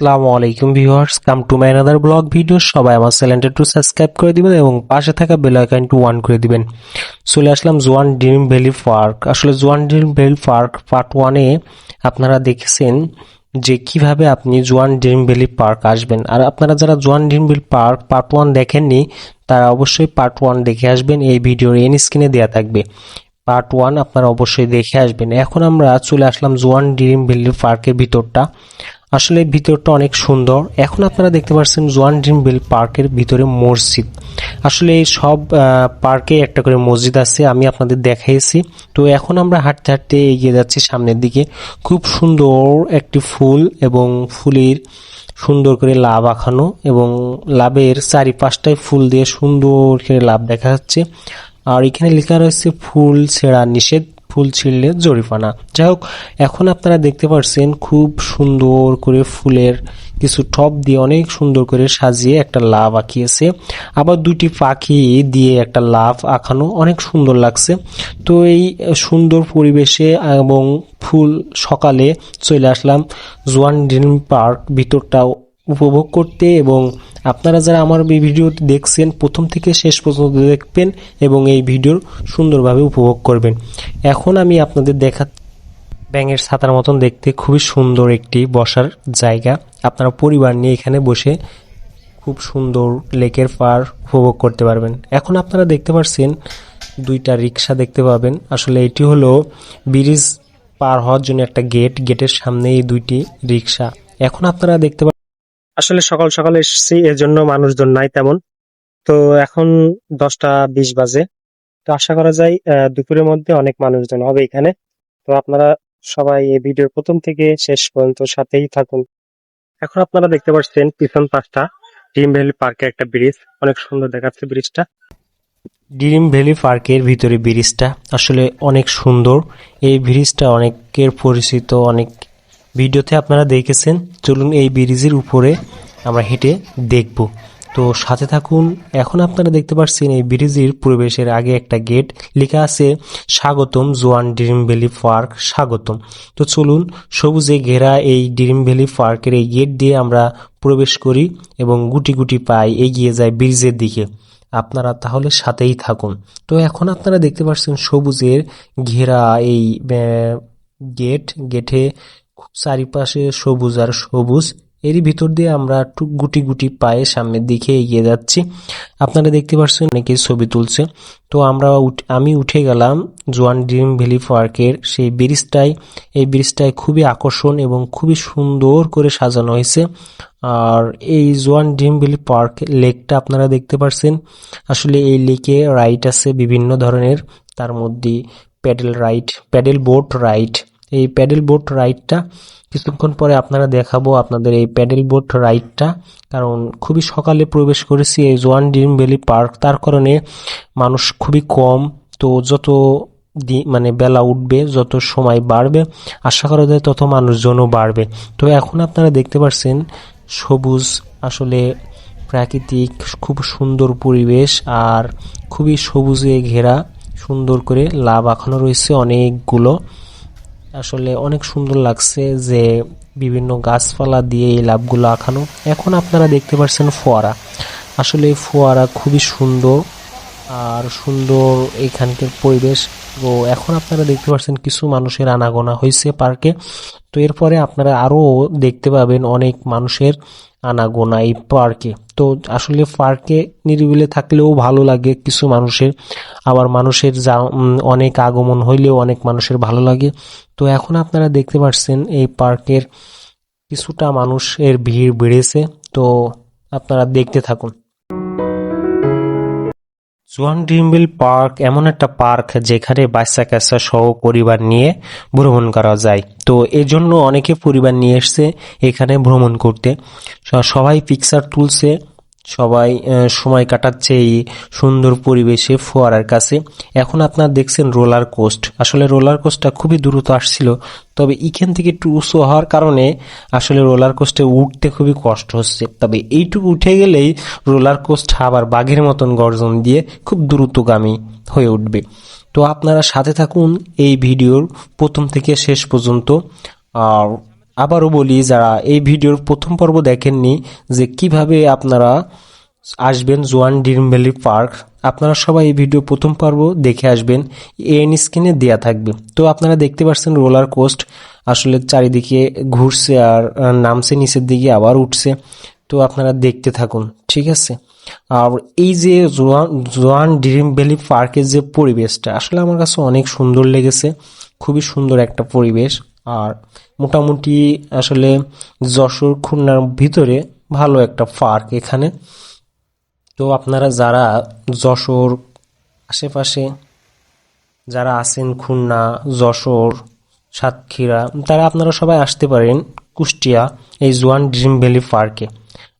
আসসালামু আলাইকুম viewers, come to my another vlog video সবাই আমার চ্যানেলটা একটু সাবস্ক্রাইব করে দিবেন এবং পাশে থাকা বেল আইকনটি ওয়ান করে দিবেন। চলে আসলাম জোয়ান ড্রিম ভ্যালি পার্ক। আসলে জোয়ান ড্রিম ভ্যালি পার্ক পার্ট ওয়ানে আপনারা দেখেছেন যে কীভাবে আপনি জোয়ান ড্রিম ভ্যালি পার্ক আসবেন। আর আপনারা যারা জোয়ান dream valley park part one দেখেননি, তারা অবশ্যই পার্ট ওয়ান দেখে আসবেন। এই ভিডিওর এন স্ক্রিনে দেওয়া থাকবে। পার্ট ওয়ান আপনারা অবশ্যই দেখে আসবেন। এখন আমরা চলে আসলাম জোয়ান ড্রিম ভ্যালি পার্কের ভিতরটা। আসলে ভিতরটা অনেক সুন্দর। এখন আপনারা দেখতে পাচ্ছেন জোয়ান ড্রিম ভ্যালি পার্কের ভিতরে মসজিদ। আসলে এই সব পার্কে একটা করে মসজিদ আছে, আমি আপনাদের দেখাইছি। তো এখন আমরা হাঁটতে হাঁটতে এগিয়ে যাচ্ছি সামনের দিকে। খুব সুন্দর একটি ফুল এবং ফুলের সুন্দর করে লাভ আঁকানো এবং লাভের চারিপাশটায় ফুল দিয়ে সুন্দর করে লাভ দেখা যাচ্ছে। আর এখানে লেখা রয়েছে, ফুল ছেঁড়া নিষেধ। ফুল ছিঁড়লে জরিমানা। যাই হোক এখন আপনারা দেখতে পাচ্ছেন খুব সুন্দর করে ফুলের কিছু টপ দিয়ে অনেক সুন্দর করে সাজিয়ে একটা লাভ আঁকিয়েছে। আবার দুটি পাখি দিয়ে একটা লাভ আঁকানো অনেক সুন্দর লাগছে। তো এই সুন্দর পরিবেশে এবং ফুল সকালে চলে আসলাম জোয়ান ড্রিম পার্ক ভিতরটাও। উপভোগ করতে এবং আপনারা যারা আমার এই ভিডিওটি দেখছেন, প্রথম থেকে শেষ পর্যন্ত দেখবেন এবং এই ভিডিওর সুন্দরভাবে উপভোগ করবেন। এখন আমি আপনাদের দেখা ব্যাঙের ছাতার মতন দেখতে খুবই সুন্দর একটি বসার জায়গা। আপনারা পরিবার নিয়ে এখানে বসে খুব সুন্দর লেকের পার উপভোগ করতে পারবেন। এখন আপনারা দেখতে পাচ্ছেন দুইটা রিক্সা দেখতে পাবেন। আসলে এটি হলো ব্রিজ পার হওয়ার জন্য একটা গেট। গেটের সামনে এই দুইটি রিক্সা এখন আপনারা দেখতে আসলে সকাল সকাল এসেছি জন্য মানুষজন নাই তেমন। তো এখন দশটা বিশ বাজে। তো আশা করা যায় দুপুরের মধ্যে অনেক মানুষজন হবে এখানে। তো আপনারা সবাই এই ভিডিওর প্রথম থেকে শেষ পর্যন্ত সাথেই থাকুন। এখন আপনারা দেখতে পাচ্ছেন, পিছন পাশটা ড্রিম ভ্যালি পার্কের একটা ব্রিজ। অনেক সুন্দর দেখাচ্ছে ব্রিজটা। ড্রিম ভ্যালি পার্কের ভিতরে ব্রিজটা আসলে অনেক সুন্দর। এই ব্রিজটা অনেকের পরিচিত, অনেক ভিডিওতে আপনারা দেখেছেন, চলুন এই ব্রিজের উপরে আমরা হেঁটে দেখব। তো সাথে থাকুন, এখন আপনারা দেখতে পাচ্ছেন এই ব্রিজের প্রবেশের আগে একটা গেট, লেখা আছে, স্বাগতম জোয়ান ড্রিম ভ্যালি পার্ক, স্বাগতম। তো চলুন, সবুজে ঘেরা এই ড্রিম ভ্যালি পার্কের এই গেট দিয়ে আমরা প্রবেশ করি এবং গুটি গুটি পাই এগিয়ে যায় ব্রিজের দিকে। আপনারা তাহলে সাথেই থাকুন। তো এখন আপনারা দেখতে পাচ্ছেন সবুজের ঘেরা এই গেট, গেটে চারিপাশে সবুজ আর সবুজ। এরই ভিতর দিয়ে আমরা গুটি গুটি পায়ে সামনের দিকে এগিয়ে যাচ্ছি। আপনারা দেখতে পাচ্ছেন অনেকেই ছবি তুলছে। তো আমরা আমি উঠে গেলাম জোয়ান ড্রিম ভ্যালি পার্কের সেই ব্রিজটাই এই ব্রিজটায় খুবই আকর্ষণ এবং খুবই সুন্দর করে সাজানো হয়েছে। আর এই জোয়ান ড্রিম ভ্যালি পার্ক লেকটা আপনারা দেখতে পাচ্ছেন। আসলে এই লেকে রাইড আছে বিভিন্ন ধরনের। তার মধ্যে paddle ride paddle boat ride এই প্যাডেল বোট রাইডটা কিছুক্ষণ পরে আপনারা দেখাবো আপনাদের এই প্যাডেল বোট রাইডটা কারণ খুবই সকালে প্রবেশ করেছি এই জোয়ান ড্রিম ভ্যালি পার্ক তার কারণে মানুষ খুবই কম, তো যত মানে বেলা উঠবে, যত সময় বাড়বে, আশা করা যায় তত মানুষজনও বাড়বে। তো এখন আপনারা দেখতে পাচ্ছেন সবুজ, আসলে প্রাকৃতিক, খুব সুন্দর পরিবেশ আর খুবই সবুজে ঘেরা, সুন্দর করে লাভ আঁকানো রয়েছে অনেকগুলো। আসলে অনেক সুন্দর লাগছে যে বিভিন্ন গাছপালা দিয়ে এই লাভগুলো আঁকানো। এখন আপনারা দেখতে পাচ্ছেন ফোয়ারা। আসলে এই ফোয়ারা খুবই সুন্দর আর সুন্দর এখানকার পরিবেশ। তো এখন আপনারা দেখতে পাচ্ছেন কিছু মানুষের আনাগোনা হয়েছে পার্কে। তো এরপরে আপনারা আরও দেখতে পাবেন অনেক মানুষের আনাগোনা এই পার্কে তো আসলে পার্কে নিরিবিলে থাকলেও ভালো লাগে কিছু মানুষের। আবার মানুষের যা অনেক আগমন হইলেও অনেক মানুষের ভালো লাগে। তো এখন আপনারা দেখতে পাচ্ছেন এই পার্কের কিছুটা মানুষের ভিড় বেড়েছে। তো আপনারা দেখতে থাকুন। জোয়ান ড্রিমবিল পার্ক এমন একটা পার্ক যেখানে বাচ্চা কাচ্চা সহ পরিবার নিয়ে ভ্রমণ করা যায়। তো এজন্য অনেকে পরিবার নিয়ে এসছে এখানে ভ্রমণ করতে। সবাই পিকচার তুলছে সবাই সময় কাটাচ্ছে এই সুন্দর পরিবেশে ফোয়ারার কাছে। এখন আপনারা দেখছেন রোলার কোস্ট। আসলে রোলার কোস্টটা খুবই দ্রুত আসছিল। তবে এখান থেকে একটু উঁচু হওয়ার কারণে আসলে রোলার কোস্টে উঠতে খুবই কষ্ট হচ্ছে। তবে এইটুকু উঠে গেলেই রোলার কোস্ট আবার বাঘের মতন গর্জন দিয়ে খুব দ্রুতগামী হয়ে উঠবে। তো আপনারা সাথে থাকুন এই ভিডিওর প্রথম থেকে শেষ পর্যন্ত। আর আবারও বলি, যারা এই ভিডিওর প্রথম পর্ব দেখেননি, যে কীভাবে আপনারা আসবেন জোয়ান ড্রিম ভ্যালি পার্ক, আপনারা সবাই এই ভিডিও প্রথম পর্ব দেখে আসবেন এন স্ক্রিনে দেয়া থাকবে। তো আপনারা দেখতে পাচ্ছেন রোলার কোস্ট, আসলে চারিদিকে ঘুরছে আর নামছে, নিচের দিকে আবার উঠছে। তো আপনারা দেখতে থাকুন, ঠিক আছে? আর এই যে জোয়ান জোয়ান ড্রিম ভ্যালি পার্কের যে পরিবেশটা, আসলে আমার কাছে অনেক সুন্দর লেগেছে, খুবই সুন্দর একটা পরিবেশ। আর মোটামুটি আসলে যশোর খুলনার ভিতরে ভালো একটা পার্ক এখানে। তো আপনারা যারা যশোর আশেপাশে যারা আছেন, খুলনা, যশোর, সাতক্ষীরা, তারা আপনারা সবাই আসতে পারেন কুষ্টিয়া এই জোয়ান ড্রিম ভ্যালি পার্কে।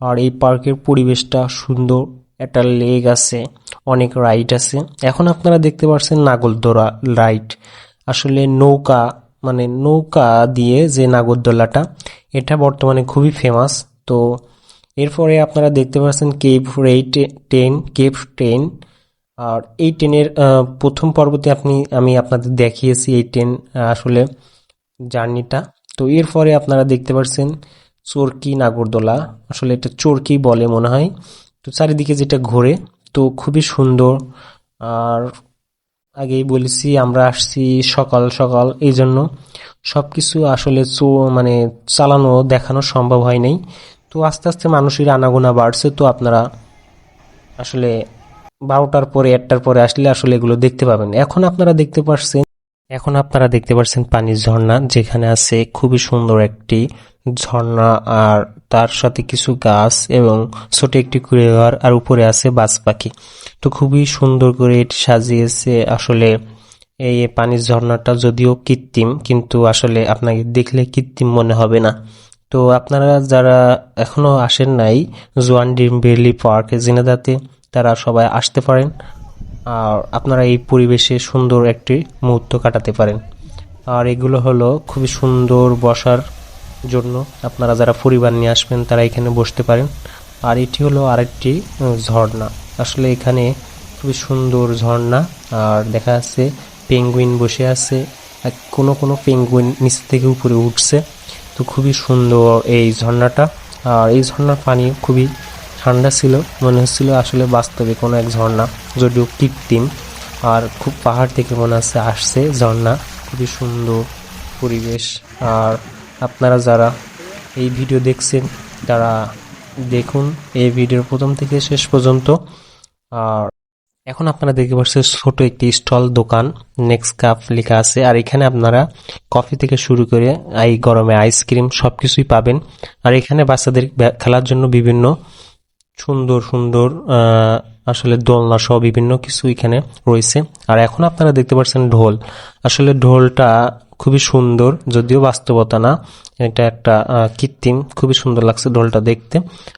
আর এই পার্কের পরিবেশটা সুন্দর, একটা লেক আছে, অনেক রাইড আছে। এখন আপনারা দেখতে পাচ্ছেন নাগরদোলা রাইড। আসলে নৌকা মানে নৌকা দিয়ে যে নাগরদোলাটা এটা বর্তমানে খুবই ফেমাস তো এরপরে আপনারা দেখতে পাচ্ছেন কেভ রেইট টেন কেভ টেন আর এই ট্রেনের আহ, প্রথম পর্বতে আপনি আমি আপনাদের দেখিয়েছি এই ট্রেন আসলে জার্নিটা। তো এরপরে আপনারা দেখতে পাচ্ছেন চরকি নাগরদোলা। আসলে এটা চরকি বলে মনে হয়। তো চারিদিকে যেটা ঘোরে তো খুবই সুন্দর। আর আগেই বলেছি, আমরা আসছি সকাল সকাল। এই জন্য সব কিছু আসলে মানে চালানো, দেখানো সম্ভব হয় নাই। তো আস্তে আস্তে মানুষের আনাগোনা বাড়ছে। তো আপনারা আসলে বারোটার পরে, একটার পরে আসলে আসলে এগুলো দেখতে পাবেন। এখন আপনারা দেখতে পাচ্ছেন এখন আপনারা দেখতে পাচ্ছেন পানির ঝর্ণা, যেখানে আছে খুবই সুন্দর একটি ঝর্ণা, আর তার সাথে কিছু গাছ এবং ছোট একটি কুড়েঘর, আর উপরে আছে বাজ পাখি। তো খুবই সুন্দর করে এটি সাজিয়েছে। আসলে এই পানির ঝর্ণাটা যদিও কৃত্রিম, কিন্তু আসলে আপনাকে দেখলে কৃত্রিম মনে হবে না। তো আপনারা যারা এখনও আসেন নাই, জোয়ান ডিম বেলি পার্ক, জিনেদাতে, তারা সবাই আসতে পারেন। আর আপনারা এই পরিবেশে সুন্দর একটি মুহূর্ত কাটাতে পারেন। আর এগুলো হলো খুবই সুন্দর বসার জন্য আপনারা যারা পরিবার নিয়ে আসবেন, তারা এখানে বসতে পারেন। আর এটি হলো আরেকটি ঝর্ণা। আসলে এখানে খুবই সুন্দর ঝর্ণা। আর দেখা যাচ্ছে পেঙ্গুইন বসে আছে। কোনো কোনো পেঙ্গুইন নিচ থেকে উপরে উঠছে। তো খুবই সুন্দর এই ঝর্ণাটা। আর এই ঝর্ণার পানি খুবই ঠান্ডা ছিল, মনে হচ্ছিল আসলে বাস্তবে কোনো এক ঝর্ণা। যদিও কৃত্রিম, আর খুব পাহাড় থেকে মনে হচ্ছে আসছে ঝর্ণা। খুবই সুন্দর পরিবেশ। আর আপনারা যারা এই ভিডিও দেখছেন, তারা দেখুন এই ভিডিওর প্রথম থেকে শেষ পর্যন্ত। আর এখন আপনারা দেখতে পাচ্ছেন ছোট একটি স্টল দোকান নেক্সট কাপ লেখা আছে। আর এখানে আপনারা কফি থেকে শুরু করে এই গরমে আইসক্রিম সবকিছুই পাবেন। আর এখানে বাচ্চাদের খেলার জন্য বিভিন্ন সুন্দর সুন্দর আসলে দোলনা সহ বিভিন্ন কিছু এখানে রয়েছে। আর এখন আপনারা দেখতে পাচ্ছেন ঢোল। আসলে ঢোলটা খুবই সুন্দর, যদিও বাস্তবতা না, এটা একটা কৃত্রিম, খুবই সুন্দর লাগছে ঢোলটা দেখতে।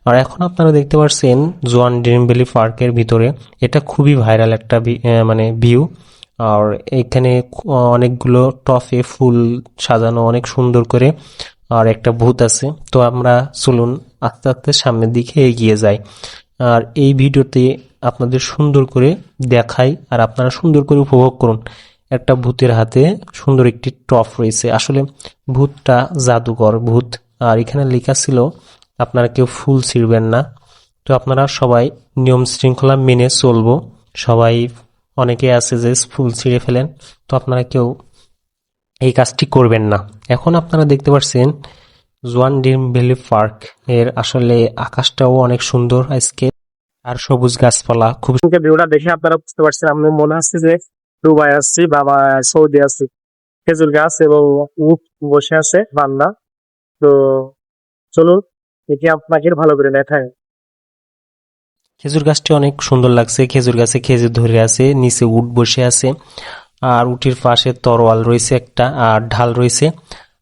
আর এখন আপনারা দেখতে পাচ্ছেন জোয়ান ড্রিম পার্কের ভিতরে, এটা খুবই ভাইরাল একটা মানে ভিউ। আর এখানে অনেকগুলো টফে, ফুল সাজানো, অনেক সুন্দর করে আর একটা ভূত আছে। তো আমরা চলুন আস্তে আস্তে সামনের দিকে এগিয়ে যাই। আর এই ভিডিওতে আপনাদের সুন্দর করে দেখাই আর আপনারা সুন্দর করে উপভোগ করুন। একটা ভূতের হাতে সুন্দর একটি টপ রয়েছে। আসলে ভূতটা জাদুকর ভূত। আর এখানে লেখা ছিল, আপনারা কেউ ফুল ছিঁড়বেন না। তো আপনারা সবাই নিয়ম শৃঙ্খলা মেনে চলবো। সবাই অনেকে আছে যে ফুল ছিঁড়ে ফেলেন। তো আপনারা কেউ এই কাজটি করবেন না। এখন আপনারা দেখতে পাচ্ছেন জোয়ান ডিম ভ্যালি পার্কের আসলে আকাশটাও অনেক সুন্দর আজকে। আর সবুজ গাছপালা খুব ভিডিওটা দেখে আপনারা বুঝতে পারছেন আমি মনে হচ্ছে যে দুবাই আসছি বাবা সৌদি আসছি। খেজুর গাছ এবং উট বসে আছে বান্দা। তো চলুন এটি আপনাকে ভালো করে দেখায় খেজুর গাছটি অনেক সুন্দর লাগছে খেজুর গাছে খেজুর ধরে আছে নিচে উট বসে আছে। আর উটির পাশে তরোয়াল রয়েছে একটা, আর ঢাল রয়েছে।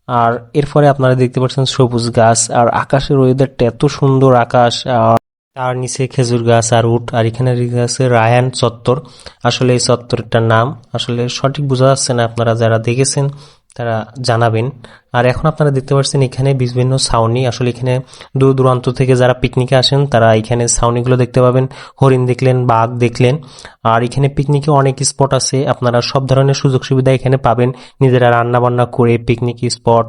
আর এরপরে আপনারা দেখতে পাচ্ছেন সবুজ গাছ, আর আকাশের ওয়েদারটা এত সুন্দর আকাশ, আর তার নিচে খেজুর গাছ আর উঠ আর এখানে আছে রায়ান চত্বর। আসলে এই চত্বরটার নাম আসলে সঠিক বোঝা যাচ্ছে না আপনারা যারা দেখেছেন। তারা জানাবেন। আর এখন আপনারা দেখতে পাচ্ছেন এখানে বিভিন্ন ছাউনি, আসলে এখানে দূর দূরান্ত থেকে যারা পিকনিকে আসেন, তারা এখানে ছাউনিগুলো দেখতে পাবেন। হরিণ দেখলেন, বাঘ দেখলেন। আর এখানে পিকনিকে অনেক স্পট আছে। আপনারা সব ধরনের সুযোগ সুবিধা এখানে পাবেন। নিজেরা রান্না বান্না করে পিকনিক স্পট